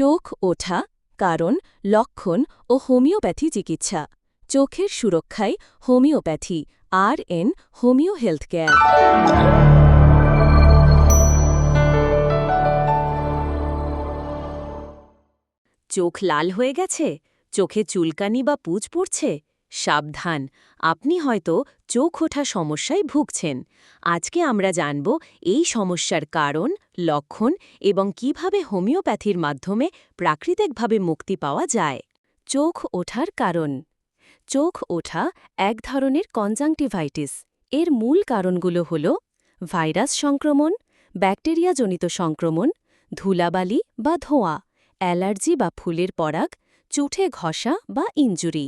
চোখ, ওঠা, কারণ, লক্ষণ ও হোমিওপ্যাথি চিকিৎসা। চোখের সুরক্ষায় homeopathy R N homeo health care চোখ লাল হয়ে গেছে? চোখে চুলকানি বা পুজ পড়ছে? সাবধান, আপনি হয়তো চোখ ওঠা সমস্যায় ভুগছেন। আজকে আমরা জানব এই সমস্যার কারণ, লক্ষণ এবং কীভাবে হোমিওপ্যাথির মাধ্যমে প্রাকৃতিকভাবে মুক্তি পাওয়া যায়। চোখ ওঠার কারণ। চোখ ওঠা এক ধরনের কনজাংটিভাইটিস। এর মূল কারণগুলো হল ভাইরাস সংক্রমণ, ব্যাকটেরিয়াজনিত সংক্রমণ, ধুলাবালি বা ধোঁয়া, অ্যালার্জি বা ফুলের পরাগ, চুঠে ঘষা বা ইঞ্জুরি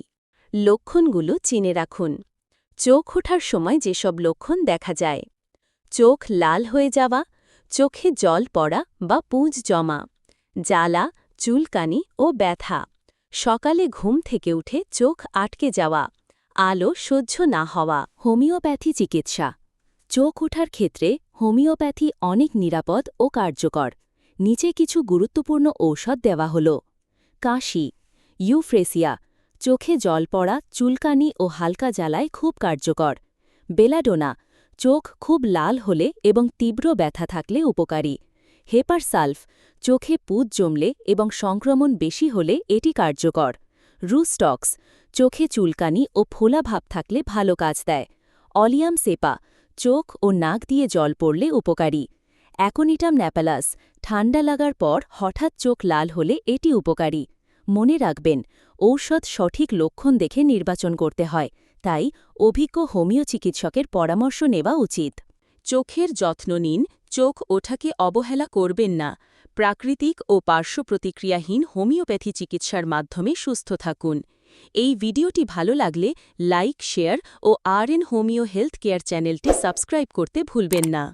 লক্ষণগুলো চিনে রাখুন। চোখ ওঠার সময় যেসব লক্ষণ দেখা যায়, চোখ লাল হয়ে যাওয়া, চোখে জল পড়া বা পুঁজ জমা, জ্বালা, চুলকানি ও ব্যথা, সকালে ঘুম থেকে উঠে চোখ আটকে যাওয়া, আলো সহ্য না হওয়া, হোমিওপ্যাথি চিকিৎসা। চোখ ওঠার ক্ষেত্রে হোমিওপ্যাথি অনেক নিরাপদ ও কার্যকর। নিচে কিছু গুরুত্বপূর্ণ ঔষধ দেওয়া হল। কাশি, ইউফ্রেসিয়া চোখে জল পড়া, চুলকানি ও হালকা জ্বালায় খুব কার্যকর। বেলাডোনা, চোখ খুব লাল হলে এবং তীব্র ব্যথা থাকলে উপকারী। হেপারসালফ, চোখে পুজ জমলে এবং সংক্রমণ বেশি হলে এটি কার্যকর। রুস্টক্স, চোখে চুলকানি ও ফোলা ভাব থাকলে ভালো কাজ দেয়। অলিয়াম সেপা, চোখ ও নাক দিয়ে জল পড়লে উপকারী। অ্যাকোনিটাম ন্যাপালাস, ঠান্ডা লাগার পর হঠাৎ চোখ লাল হলে এটি উপকারী। মনে রাখবেন, ঔষধ সঠিক লক্ষণ দেখে নির্বাচন করতে হয়, তাই অভিজ্ঞ হোমিও চিকিৎসকের পরামর্শ নেওয়া উচিত। চোখের যত্ন নিন, চোখ ওঠাকে অবহেলা করবেন না, প্রাকৃতিক ও পার্শ্ব প্রতিক্রিয়াহীন হোমিওপ্যাথি চিকিৎসার মাধ্যমে সুস্থ থাকুন। এই ভিডিওটি ভালো লাগলে লাইক, শেয়ার ও R N homeo health care চ্যানেলটি সাবস্ক্রাইব করতে ভুলবেন না।